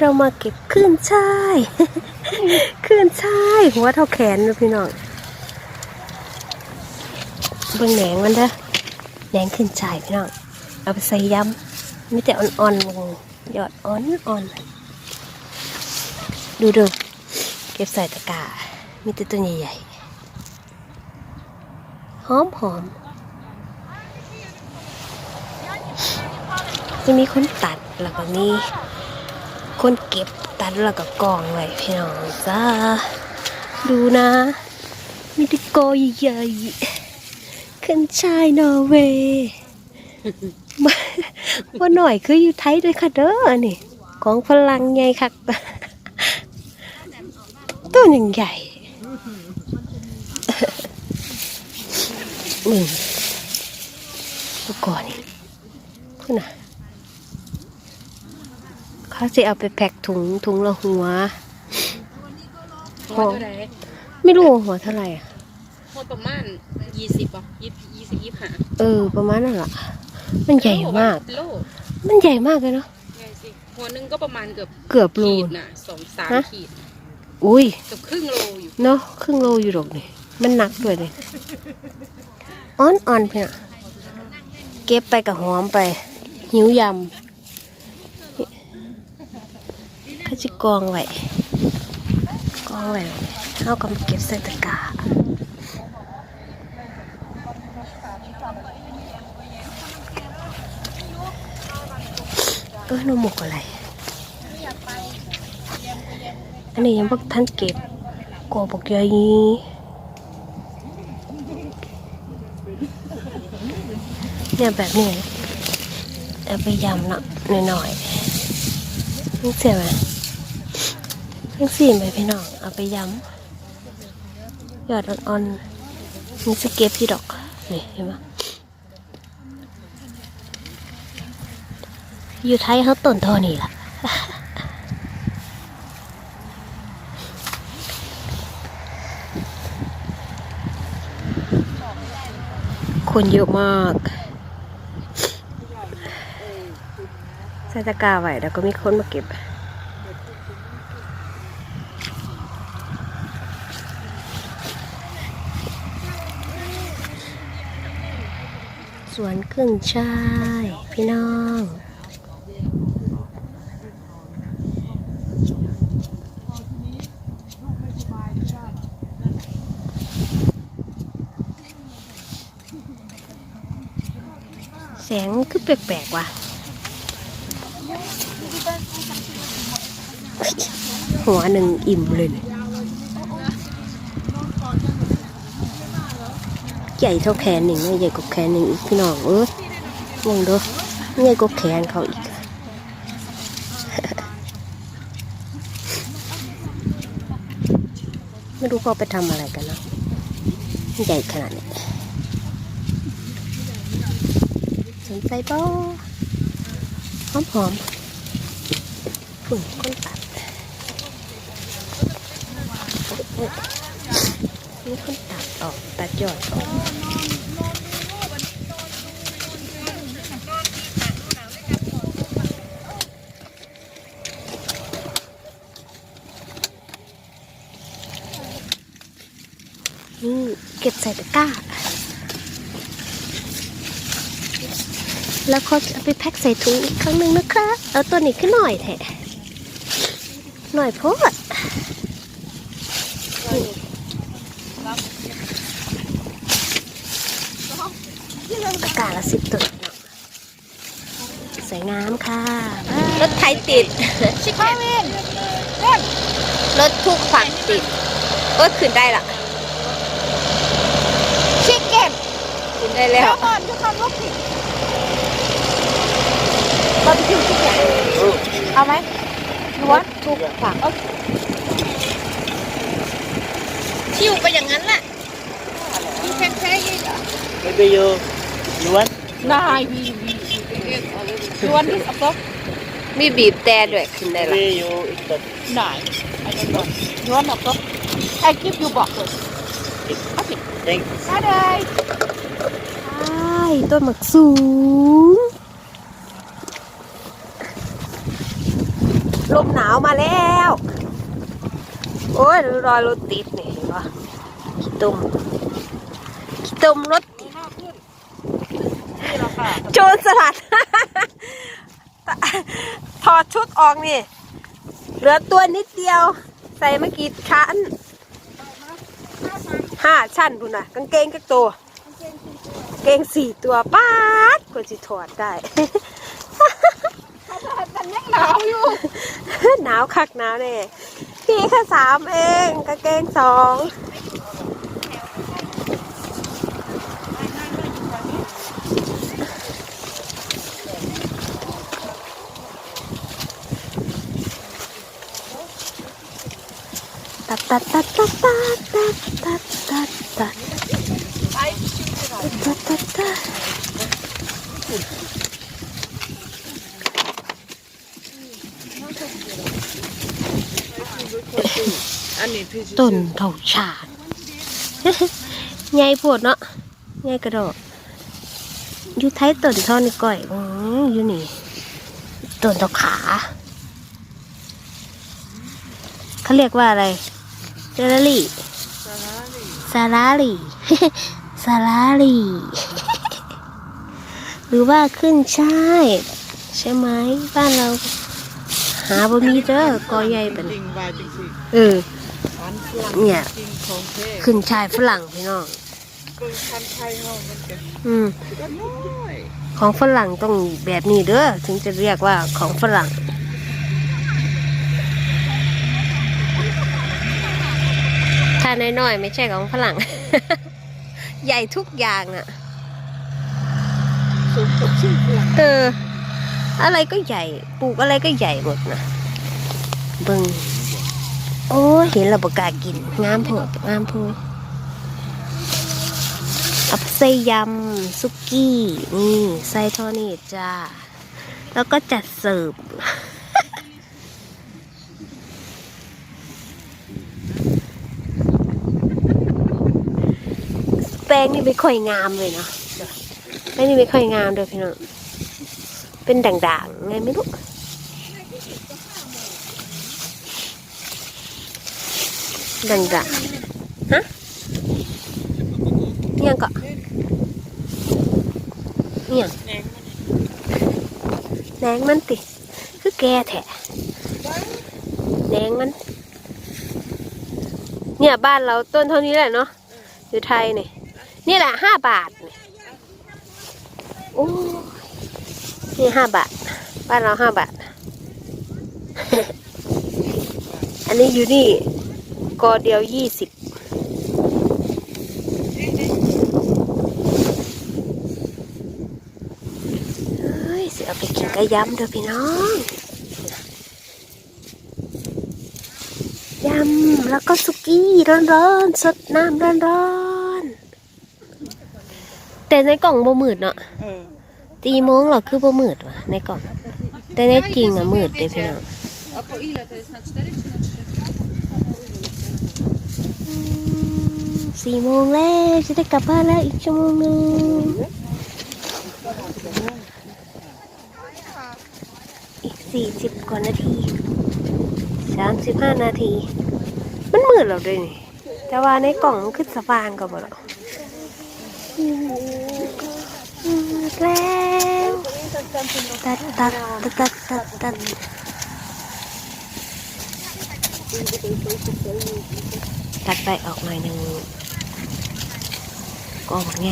เรามาเก็บขึ้นช่ายขึ้นช่ายหัวเท่าแขนนะพี่น้องเบิ่งแหนงมันเด้อแหนงขึ้นช่ายพี่น้องเอาไปใส่ยำไมีแต่อ่อนๆลงยอดอ่อนๆดูดูเก็บใส่ตะกร้ามีแต่ตัวใหญ่ๆหอมหอมจะมีคนตัดแล้วก็มี คนเก็บตัดแล้วก็กองไว้พี่น้องจ้าดูนะ มีตะกอใหญ่ๆขึ้นชายนอร์เวย์มาว่าหน่อยคืออยู่ไทยด้วยค่ะเด้อนี่ ของพลังใหญ่คักต้นย่งใหญ่หนึ่งตัวก่อนนี่พูดนะ เขาจะเอาไปแพ็คถุงถุงละหัว หัวเท่าไหร่ไม่รู้ว่าหัวเท่าไหร่อะหัวประมาณยี่สิบป่ะยี่ยี่สิบยี่ห้าเออ ประมาณนั่นแหละมันใหญ่มาก โลมันใหญ่มากเลยเนาะใหญ่สิหัวหนึงก็ประมาณเกือบเกือบโลขีดนะสองสามฮะขีดอุ้ยเกือบครึ่งโลอยู่เนาะครึ่งโลอยู่หรอกนี่มันหนักด้วยเลยอ่อนอ่อนๆเพี่นเก็บไปกับหอมไป หิวยำ เขาจะกองไว้กองไว้เอากำเก็บใส่ตะกร้าเออหนมหมกอะไร อันนี้ยังพวกท่านเก็บกอบกใหญ่เนี่ยแบบนี้เอาไปยำเนาะหน่อยๆนี่เสียไหม นี่สีไหมพี่น้อง เอาไปยำยอดอ่อนๆนี่สเก็บที่ดอก นี่เห็นไหมอยู่ไทยเขาต้นเทอนี่ล่ะคนเยอะมากใส่ตะกร้าไว้แล้วก็มีคนมาเก็บ สวนครึ่งชายพี่น้อง แสงคือแปลกๆว่ะ หัวหนึ่งอิ่มเลยเนี่ยใหญ่เท่าแขนหนึ่งไม่ใหญ่กว่าแขนหนึ่งอีกพี่น้องเอ้ยมองดูใหญ่กว่าแขนเขาอีกไม่รู้เขาไปทำอะไรกันนะใหญ่ขนาดนี้สนใจบ่หอมหอมฝุ่นก้นตัด เอ้ยนี่คนตัดออกตัดยอดออกนี่เก็บใส่ตะกร้า แล้วก็จะเอาไปแพ็คใส่ถุงอีกครั้งหนึ่งนะคะ เอาตัวนี้ขึ้นหน่อยแทะหน่อยโพด ตะกร้าละสิบตัวเนาะสวยงามค่ะ รถไทยติด ชิคเก้นรถทุกฝั่งติดเออขึ้นได้ละชิคเก้นขึ้นได้แล้วก่อนทุกคนลูกผิดบาร์บีคิวชิคเก้นเอาไหมล้วนทุกฝั่ง ชิวไปอย่างนั้นแหละมีแค่แค่ยี่เหรอ Maybe you you want นายวีวีล้วนที่สับมีบีบแต่ด้วยขึ้นได้ละ maybe you eat that นายไอ้ล้วนล้วนสับไอ้กิฟอยู่บอกเลยเอาสิ thank ได้เลยใช่ต้นหมักสูง ลมหนาวมาแล้ว โอ้ยรอยรถติดนี่เห็นปะขี้ตุ่มขี้ตุ่มรถติดนี่แหละค่ะโจรสลัด ถอดชุดออกนี่ เหลือตัวนิดเดียว ใส่ไม่กี่ชั้นห้าชั้นพุ่นน่ะกางเกงกักตัวกางเกงสี่ตัวป้าดกว่าจะถอดได้มันยังหนาวอยู่ หนาวคักหนาวแน่ พี่แค่สามเองกางเกงสองตัดตัดตัดตัดตัดตัดตัดตัดตัดตัดตัดตัดอันนี้พี่ ต้นเถาชาญใหญ่โพดเนาะใหญ่กระโดดอยู่ท้ายต้นเท่านี้ก่อยอืออยู่นี่ต้นเถาขาเขาเรียกว่าอะไรเจลลี่ซาลาลีซาลาลีหรือว่าขึ้นช่ายใช่ไหมบ้านเรา หาบ่มีเด้อกอใหญ่เป็นจริงว่าจริงสิเอออันฝรั่งเนี่ยจริงของแท้ขึ้นชายฝรั่งพี่น้องเบิ่งคันไทยห้องมันจะอืมก็น้อยของฝรั่งต้องแบบนี้เด้อถึงจะเรียกว่าของฝรั่งถ้าน้อยๆไม่ใช่ของฝรั่ง ใหญ่ทุกอย่างอะสูงกับชื่อฝรั่งเออ อะไรก็ใหญ่ ปลูกอะไรก็ใหญ่หมดนะเบิงโอ้เห็นระบกากินงามโพดงามโพดเอาไปใส่ยำซุกี้ นี่ใส่เท่านี้จ้า แล้วก็จัดเสิร์ฟแป้งนี่ไม่ค่อยงามเลยเนาะแป้งนี่ไม่ค่อยงามเลยพี่น้อง เป็นด่างๆ ไงไม่รู้ด่างๆ ฮะเนี่ยก็เนี่ยแหนงมันติ คือแกแถะแหนงมัน เนี่ยบ้านเราต้นเท่านี้แหละเนาะอยู่ไทยนี่นี่แหละห้าบาทนี่โอ้ นี่ห้าบาท บ้านเราห้าบาท อันนี้อยู่นี่กอเดียวยี่สิบเฮ้ยเสียเอาไปกินกระยำเด้อพี่น้องยำแล้วก็สุกี้ร้อนๆสดน้ำร้อนๆแต่ในกล่องบ่มืดเนาะ ตีโมงหรอคือบ่มืดวะในกล่องแต่ในจริงอะมืดเด้อพี่น้องสี่โมงแล้วจะได้กลับบ้านแล้วอีกชั่วโมงหนึงอีกสี่สิบกว่านาทีสามสิบห้านาที มันมืดแล้วด้วยนี่แต่ว่าในกล่องมันคือสว่างก็บ่หรอก แล้วตัดตัดตัดตัดตัดตัดตัดไปออกหน่อยหนึ่งกองไง